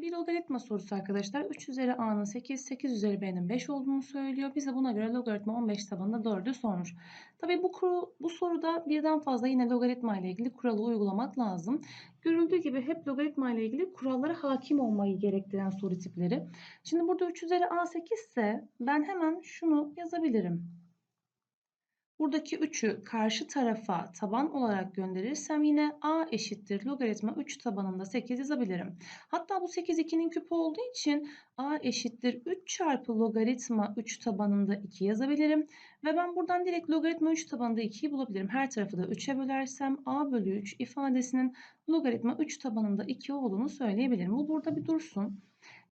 Bir logaritma sorusu arkadaşlar. 3 üzeri a'nın 8, 8 üzeri b'nin 5 olduğunu söylüyor. Bize buna göre logaritma 15 tabanında 4'ü sormuş. Tabii bu, kuru, bu soruda birden fazla yine logaritma ile ilgili kuralı uygulamak lazım. Görüldüğü gibi hep logaritma ile ilgili kurallara hakim olmayı gerektiren soru tipleri. Şimdi burada 3 üzeri a 8 ise ben hemen şunu yazabilirim. Buradaki 3'ü karşı tarafa taban olarak gönderirsem yine a eşittir logaritma 3 tabanında 8 yazabilirim. Hatta bu 8 2'nin küpü olduğu için a eşittir 3 çarpı logaritma 3 tabanında 2 yazabilirim. Ve ben buradan direkt logaritma 3 tabanında 2'yi bulabilirim. Her tarafı da 3'e bölersem a bölü 3 ifadesinin logaritma 3 tabanında 2 olduğunu söyleyebilirim. Bu burada bir dursun.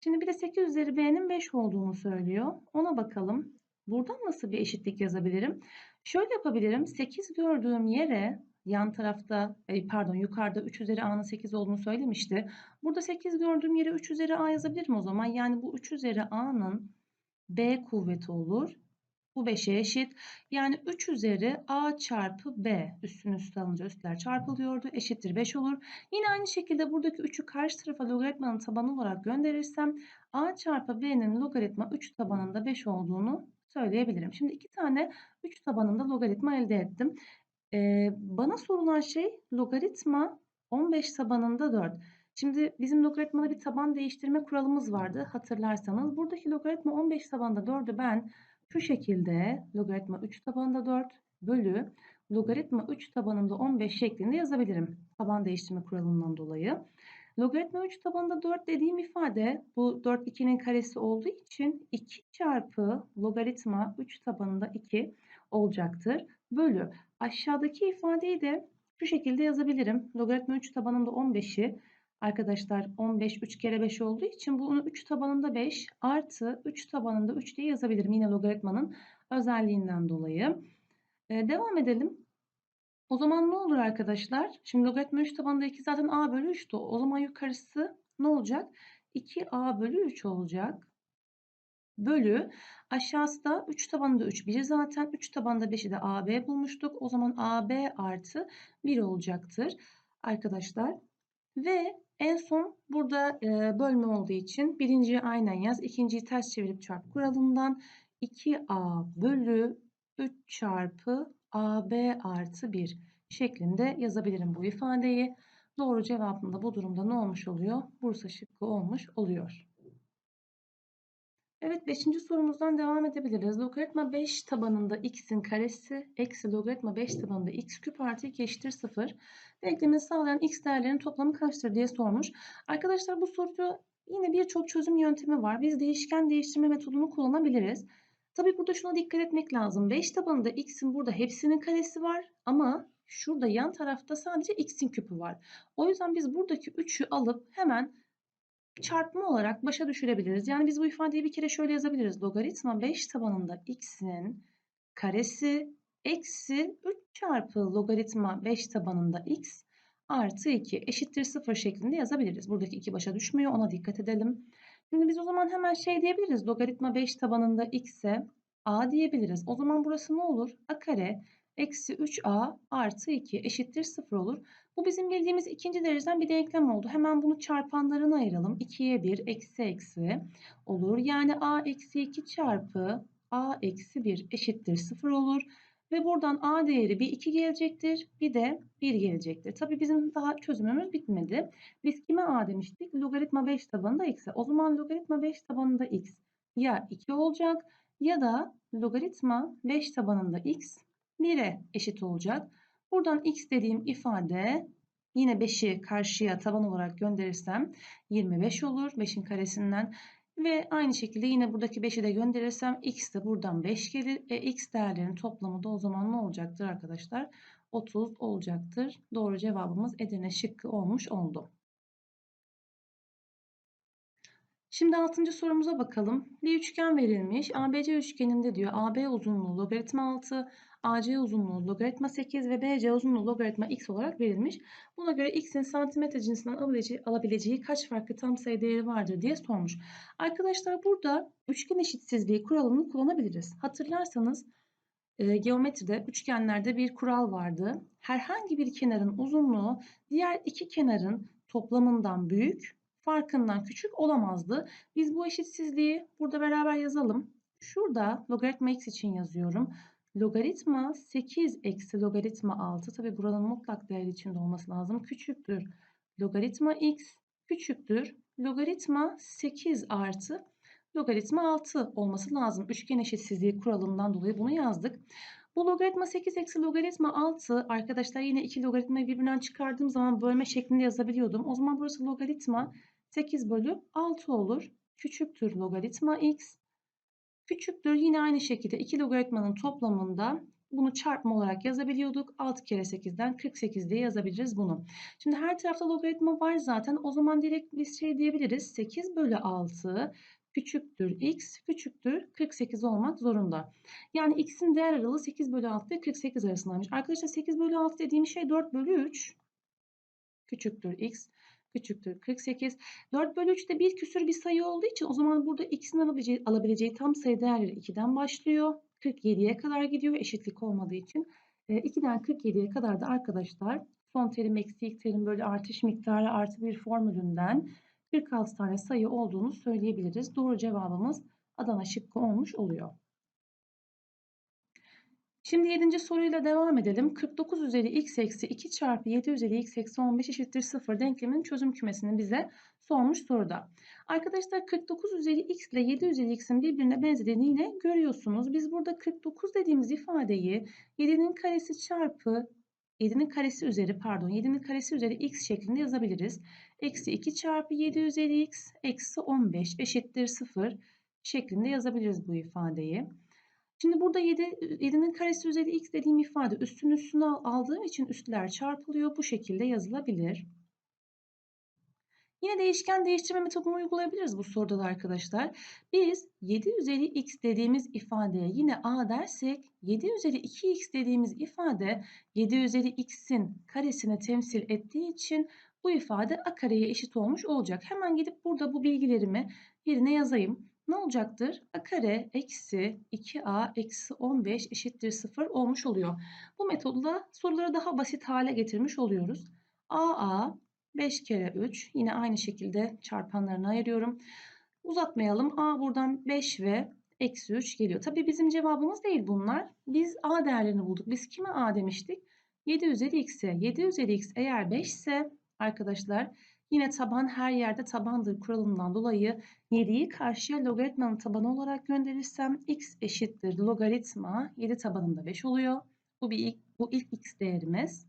Şimdi bir de 8 üzeri b'nin 5 olduğunu söylüyor. Ona bakalım. Buradan nasıl bir eşitlik yazabilirim? Şöyle yapabilirim. 8 gördüğüm yere yan tarafta pardon yukarıda 3 üzeri a'nın 8 olduğunu söylemişti. Burada 8 gördüğüm yere 3 üzeri a yazabilirim o zaman. Yani bu 3 üzeri a'nın b kuvveti olur. Bu 5'e eşit. Yani 3 üzeri a çarpı b üstün üstü alınca üstler çarpılıyordu. Eşittir 5 olur. Yine aynı şekilde buradaki 3'ü karşı tarafa logaritmanın tabanı olarak gönderirsem a çarpı b'nin logaritma 3 tabanında 5 olduğunu söyleyebilirim. Şimdi iki tane 3 tabanında logaritma elde ettim. Ee, bana sorulan şey logaritma 15 tabanında 4. Şimdi bizim logaritmada bir taban değiştirme kuralımız vardı hatırlarsanız. Buradaki logaritma 15 tabanında 4'ü ben şu şekilde logaritma 3 tabanında 4 bölü logaritma 3 tabanında 15 şeklinde yazabilirim. Taban değiştirme kuralından dolayı. Logaritma 3 tabanında 4 dediğim ifade bu 4 2'nin karesi olduğu için 2 çarpı logaritma 3 tabanında 2 olacaktır. Bölü aşağıdaki ifadeyi de şu şekilde yazabilirim. Logaritma 3 tabanında 15'i arkadaşlar 15 3 kere 5 olduğu için bunu 3 tabanında 5 artı 3 tabanında 3 diye yazabilirim. Yine logaritmanın özelliğinden dolayı. Ee, devam edelim. O zaman ne olur arkadaşlar? Şimdi logaritma 3 tabanında 2 zaten a bölü 3'tü. O zaman yukarısı ne olacak? 2a bölü 3 olacak. Bölü aşağısı da 3 tabanında 3 1 zaten 3 tabanında 5'i de ab bulmuştuk. O zaman ab artı 1 olacaktır arkadaşlar. Ve en son burada e, bölme olduğu için birinciyi aynen yaz. ikinciyi ters çevirip çarp kuralından 2a bölü 3 çarpı AB artı 1 şeklinde yazabilirim bu ifadeyi. Doğru cevabım da bu durumda ne olmuş oluyor? Bursa şıkkı olmuş oluyor. Evet 5. sorumuzdan devam edebiliriz. Logaritma 5 tabanında x'in karesi eksi logaritma 5 tabanında x küp artı 2 eşittir 0. Denklemini sağlayan x değerlerinin toplamı kaçtır diye sormuş. Arkadaşlar bu soruyu yine birçok çözüm yöntemi var. Biz değişken değiştirme metodunu kullanabiliriz. Tabii burada şuna dikkat etmek lazım. 5 tabanında x'in burada hepsinin karesi var ama şurada yan tarafta sadece x'in küpü var. O yüzden biz buradaki 3'ü alıp hemen çarpma olarak başa düşürebiliriz. Yani biz bu ifadeyi bir kere şöyle yazabiliriz. Logaritma 5 tabanında x'in karesi eksi 3 çarpı logaritma 5 tabanında x artı 2 eşittir 0 şeklinde yazabiliriz. Buradaki 2 başa düşmüyor ona dikkat edelim. Şimdi biz o zaman hemen şey diyebiliriz. Logaritma 5 tabanında x'e a diyebiliriz. O zaman burası ne olur? a kare eksi 3a artı 2 eşittir 0 olur. Bu bizim bildiğimiz ikinci dereceden bir denklem oldu. Hemen bunu çarpanlarına ayıralım. 2'ye 1 eksi eksi olur. Yani a eksi 2 çarpı a eksi 1 eşittir 0 olur. Ve buradan a değeri bir 2 gelecektir. Bir de 1 gelecektir. Tabi bizim daha çözümümüz bitmedi. Biz kime a demiştik? Logaritma 5 tabanında x'e. O zaman logaritma 5 tabanında x ya 2 olacak ya da logaritma 5 tabanında x 1'e eşit olacak. Buradan x dediğim ifade yine 5'i karşıya taban olarak gönderirsem 25 olur. 5'in karesinden ve aynı şekilde yine buradaki 5'i de gönderirsem x de buradan 5 gelir. E, x değerlerinin toplamı da o zaman ne olacaktır arkadaşlar? 30 olacaktır. Doğru cevabımız Edirne şıkkı olmuş oldu. Şimdi 6. sorumuza bakalım. Bir üçgen verilmiş. ABC üçgeninde diyor AB uzunluğu logaritma 6, AC uzunluğu logaritma 8 ve BC uzunluğu logaritma x olarak verilmiş. Buna göre x'in santimetre cinsinden alabileceği, alabileceği kaç farklı tam sayı değeri vardır diye sormuş. Arkadaşlar burada üçgen eşitsizliği kuralını kullanabiliriz. Hatırlarsanız e, geometride üçgenlerde bir kural vardı. Herhangi bir kenarın uzunluğu diğer iki kenarın toplamından büyük farkından küçük olamazdı. Biz bu eşitsizliği burada beraber yazalım. Şurada logaritma x için yazıyorum. Logaritma 8 eksi logaritma 6. Tabi buranın mutlak değeri içinde olması lazım. Küçüktür. Logaritma x küçüktür. Logaritma 8 artı logaritma 6 olması lazım. Üçgen eşitsizliği kuralından dolayı bunu yazdık. Bu logaritma 8 eksi logaritma 6 arkadaşlar yine iki logaritmayı birbirinden çıkardığım zaman bölme şeklinde yazabiliyordum. O zaman burası logaritma 8 bölü 6 olur. Küçüktür logaritma x. Küçüktür yine aynı şekilde iki logaritmanın toplamında bunu çarpma olarak yazabiliyorduk. 6 kere 8'den 48 diye yazabiliriz bunu. Şimdi her tarafta logaritma var zaten. O zaman direkt biz şey diyebiliriz. 8 bölü 6 küçüktür x küçüktür 48 olmak zorunda. Yani x'in değer aralığı 8 bölü 6 ile 48 arasındaymış. Arkadaşlar 8 bölü 6 dediğim şey 4 bölü 3 küçüktür x küçüktür 48. 4 bölü 3 de bir küsür bir sayı olduğu için o zaman burada x'in alabileceği, alabileceği tam sayı değerleri 2'den başlıyor. 47'ye kadar gidiyor eşitlik olmadığı için. 2'den 47'ye kadar da arkadaşlar son terim eksi ilk terim böyle artış miktarı artı bir formülünden 46 tane sayı olduğunu söyleyebiliriz. Doğru cevabımız Adana şıkkı olmuş oluyor. Şimdi 7. soruyla devam edelim. 49 üzeri x eksi 2 çarpı 7 üzeri x eksi 15 eşittir 0 denkleminin çözüm kümesini bize sormuş soruda. Arkadaşlar 49 üzeri x ile 7 üzeri x'in birbirine benzediğini yine görüyorsunuz. Biz burada 49 dediğimiz ifadeyi 7'nin karesi çarpı 7'nin karesi üzeri pardon 7'nin karesi üzeri x şeklinde yazabiliriz. Eksi 2 çarpı 7 üzeri x eksi 15 eşittir 0 şeklinde yazabiliriz bu ifadeyi. Şimdi burada 7, 7'nin karesi üzeri x dediğim ifade üstün üstüne aldığım için üstler çarpılıyor. Bu şekilde yazılabilir. Yine değişken değiştirme metodunu uygulayabiliriz bu soruda da arkadaşlar. Biz 7 üzeri x dediğimiz ifadeye yine a dersek 7 üzeri 2x dediğimiz ifade 7 üzeri x'in karesini temsil ettiği için bu ifade a kareye eşit olmuş olacak. Hemen gidip burada bu bilgilerimi yerine yazayım. Ne olacaktır? a kare eksi 2a eksi 15 eşittir 0 olmuş oluyor. Bu metodla soruları daha basit hale getirmiş oluyoruz. aa 5 kere 3 yine aynı şekilde çarpanlarını ayırıyorum. Uzatmayalım. A buradan 5 ve eksi 3 geliyor. Tabii bizim cevabımız değil bunlar. Biz A değerlerini bulduk. Biz kime A demiştik? 7 üzeri x'e. 7 üzeri x eğer 5 ise arkadaşlar yine taban her yerde tabandır kuralından dolayı 7'yi karşıya logaritmanın tabanı olarak gönderirsem x eşittir logaritma 7 tabanında 5 oluyor. Bu bir ilk, bu ilk x değerimiz.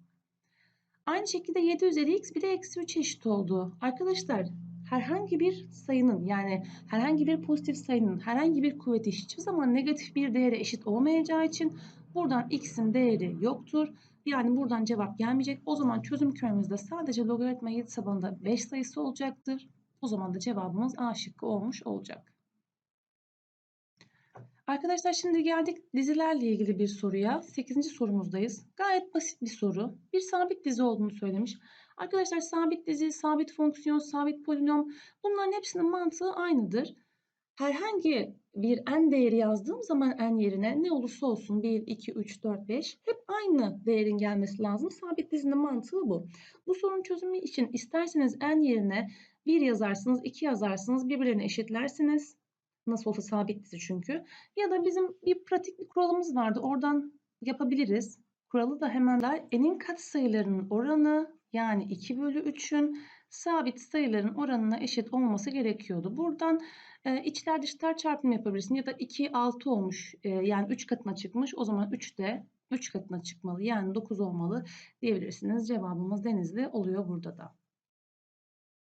Aynı şekilde 7 üzeri x bir de eksi 3 eşit oldu. Arkadaşlar herhangi bir sayının yani herhangi bir pozitif sayının herhangi bir kuvveti hiçbir zaman negatif bir değere eşit olmayacağı için buradan x'in değeri yoktur. Yani buradan cevap gelmeyecek. O zaman çözüm kümemizde sadece logaritma 7 tabanında 5 sayısı olacaktır. O zaman da cevabımız A şıkkı olmuş olacak. Arkadaşlar şimdi geldik dizilerle ilgili bir soruya. 8. sorumuzdayız. Gayet basit bir soru. Bir sabit dizi olduğunu söylemiş. Arkadaşlar sabit dizi, sabit fonksiyon, sabit polinom bunların hepsinin mantığı aynıdır. Herhangi bir n değeri yazdığım zaman n yerine ne olursa olsun 1, 2, 3, 4, 5 hep aynı değerin gelmesi lazım. Sabit dizinin mantığı bu. Bu sorunun çözümü için isterseniz n yerine 1 yazarsınız, 2 yazarsınız, birbirlerini eşitlersiniz. Nasıl olsa sabit dizi çünkü. Ya da bizim bir pratik bir kuralımız vardı. Oradan yapabiliriz. Kuralı da hemen daha n'in katsayılarının oranı yani 2 bölü 3'ün sabit sayıların oranına eşit olması gerekiyordu. Buradan e, içler dışlar çarpımı yapabilirsin ya da 2 6 olmuş e, yani 3 katına çıkmış o zaman 3 de 3 katına çıkmalı yani 9 olmalı diyebilirsiniz. Cevabımız denizli oluyor burada da.